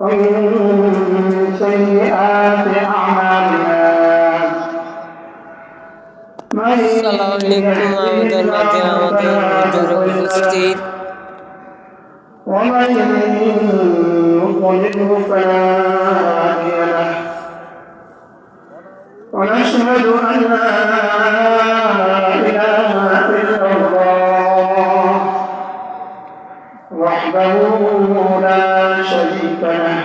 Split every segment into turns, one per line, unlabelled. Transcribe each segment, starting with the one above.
ومن سيئات أعمالنا
السلام عليكم ورحمة الله وبركاته
ومن يضلله فلا هادي له ونشهد أن لا وحده لا شريك له.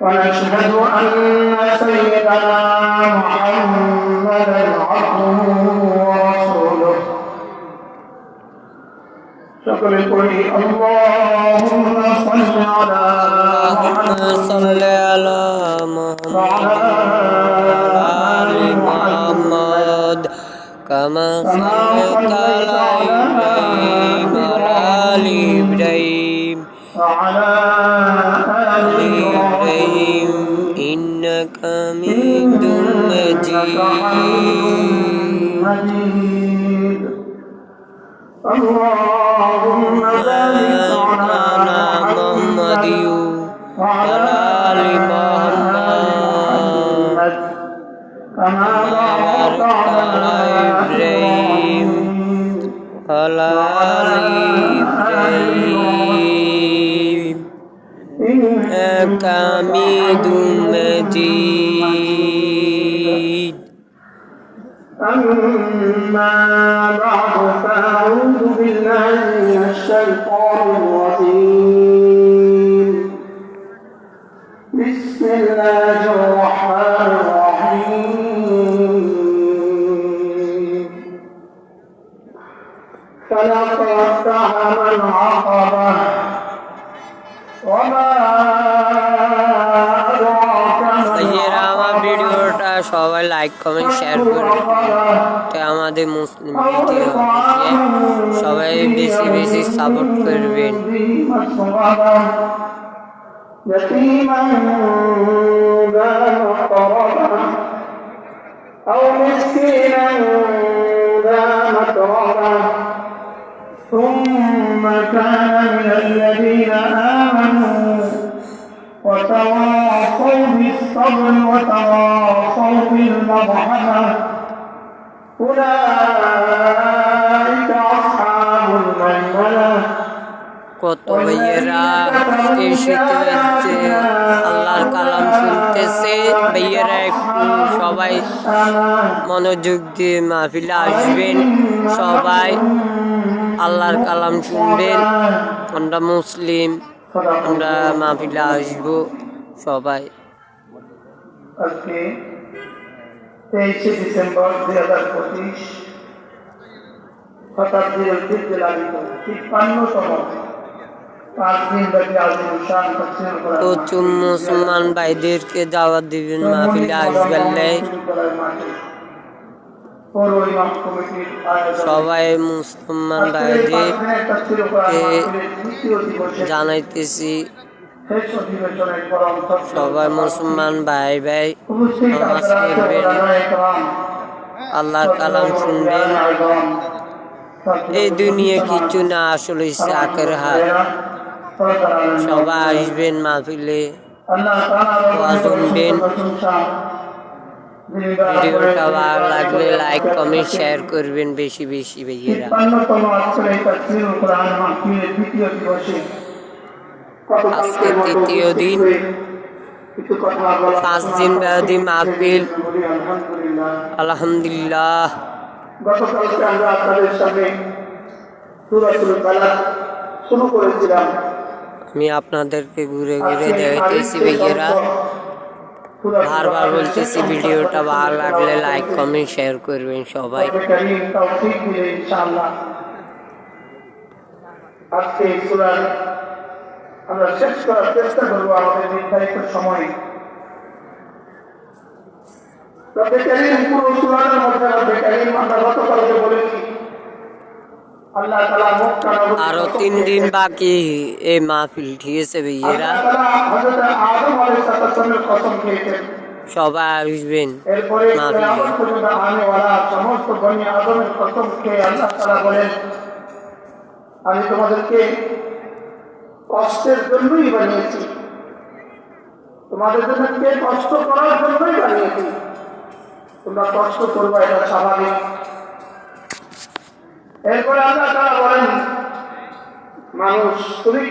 ونشهد أن سيدنا محمدا عبده ورسوله. شكر قولي اللهم صل على
محمد صل على محمد محمد كما صليت على إبراهيم. وعلى آل
آل إبراهيم
إبراهيم إنك حميد مجيد
مجيد اللهم
إنك مجيد.
أما بعد فأعوذ بالله من الشيطان الرجيم. بسم الله الرحمن الرحيم. فلقد اقتحم العقبة وما
সবাই like comment share করবেন তো আমাদের মুসলিম ভিডিও দেখে সবাই বেশি বেশি সাপোর্ট করবেন
يتيما ذا مقربة أو مسكينا ذا متربة ثم كان من الذين آمنوا وتواصوا بالصبر وتواصوا بالمرحمة أولئك أصحاب الميمنة
কত ভাইয়েরা এই শীতে যাচ্ছে আল্লাহর কালাম শুনতেছে ভাইয়েরা একটু সবাই মনোযোগ দিয়ে মাহফিলে আসবেন সবাই আল্লাহর কালাম শুনবেন আমরা মুসলিম আমরা মাহফিলে আসবো সবাই
আজকে তেইশে ডিসেম্বর দুই হাজার পঁচিশ শতাব্দীর ঐতিহ্যে লালিত তিপ্পান্নতম পাঁচ দিন ব্যাপী আজিম শান তফসিল করা
প্রচুর মুসলমান ভাইদেরকে দাওয়াত দিবেন মাহফিলে আসবেন
পৌর ইমাম কমিটির আয়োজন
সবাই মুসলমান ভাইদের জানাইতেছি সবাই মুসলমান ভাই ভাই নামাজ পড়বেন আল্লাহর কালাম শুনবেন। এই দুনিয়া কিছু না আসলে চাকের হাত সবাই আসবেন মাহফিলে। শুনবেন। ভিডিওটা ভালো লাগলে লাইক কমেন্ট শেয়ার করবেন বেশি বেশি
মাহফিলের দ্বিতীয় দিবসে
আজকে তৃতীয় দিন। পাঁচ দিন ব্যাধি মাহফিল
আলহামদুলিল্লাহ।
আলহামদুলিল্লাহ।
গতকালকে আমরা আপনাদের সামনে শুরু করেছিলাম।
আমি আপনাদেরকে ঘুরে ঘুরে দেখাইতেছি ভাইয়েরা। বারবার বলতেছি ভিডিওটা ভালো লাগলে লাইক কমেন্ট শেয়ার করবেন সবাই।
আজকে আমরা শেষ করার চেষ্টা করব আমাদের নির্ধারিত সময়ে।
আরও তিন দিন বাকি এই মাহফিল ঠিক আছে ভাইয়েরা? সবাই আসবেন
আমি তোমাদেরকে কষ্টের জন্যই বানিয়েছি। তোমাদের জন্য কে কষ্ট করার জন্যই বানিয়েছি। তোমরা কষ্ট করব, এটা স্বাভাবিক। এরপরে আল্লাহ তারা বলেন, মানুষ তুমি